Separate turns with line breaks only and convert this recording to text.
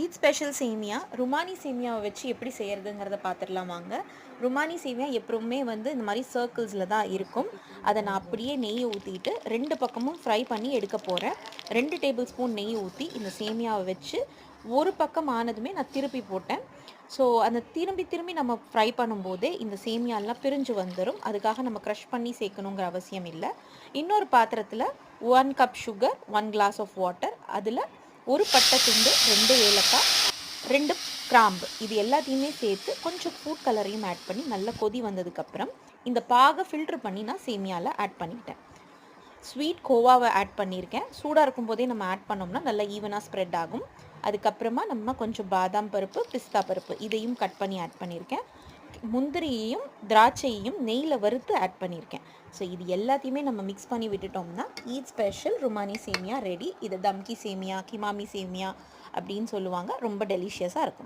Eid special சேமியா ருமானி சேமியாவை வச்சு எப்படி செய்கிறதுங்கிறத பார்த்துடலாம் வாங்க. ருமானி சேமியா எப்பவுமே வந்து இந்த மாதிரி சர்க்கிள்ஸில் தான் இருக்கும். அதை நான் அப்படியே நெய் ஊற்றிட்டு ரெண்டு பக்கமும் ஃப்ரை பண்ணி எடுக்க போகிறேன் ரெண்டு டேபிள் ஸ்பூன் நெய் ஊற்றி இந்த சேமியாவை வச்சு ஒரு பக்கம் ஆனதுமே நான் திருப்பி போட்டேன். ஸோ அந்த திரும்பி திரும்பி நம்ம ஃப்ரை பண்ணும்போதே இந்த சேமியாலாம் பிரிஞ்சு வந்துடும் அதுக்காக நம்ம க்ரஷ் பண்ணி சேர்க்கணுங்கிற அவசியம் இல்லை. இன்னொரு பாத்திரத்தில் one cup sugar one glass of water அதில் ஒரு பட்டை துண்டு ரெண்டு ஏலக்காய் ரெண்டு கிராம்பு. இது எல்லாத்தையுமே சேர்த்து கொஞ்சம் ஃபுட் கலரையும் ஆட் பண்ணி நல்லா கொதி வந்ததுக்கப்புறம் இந்த பாகை ஃபில்ட்ரு பண்ணி நான் சேமியாவில் ஆட் பண்ணிக்கிட்டேன். ஸ்வீட் கோவாவை ஆட் பண்ணியிருக்கேன். சூடாக இருக்கும் போதே நம்ம ஆட் பண்ணோம்னா நல்லா ஈவனாக ஸ்ப்ரெட் ஆகும். அதுக்கப்புறமா நம்ம கொஞ்சம் பாதாம் பருப்பு பிஸ்தா பருப்பு இதையும் கட் பண்ணி ஆட் பண்ணியிருக்கேன். முந்திரியையும் திராட்சையையும் நெய்யில் வறுத்து ஆட் பண்ணியிருக்கேன். ஸோ இது எல்லாத்தையுமே நம்ம மிக்ஸ் பண்ணி விட்டுட்டோம்னா ஈத் ஸ்பெஷல் ருமானி சேமியா ரெடி இது தம்கி சேமியா கிமாமி சேமியா அப்படின்னு சொல்லுவாங்க. ரொம்ப டெலிஷியஸாக இருக்கும்.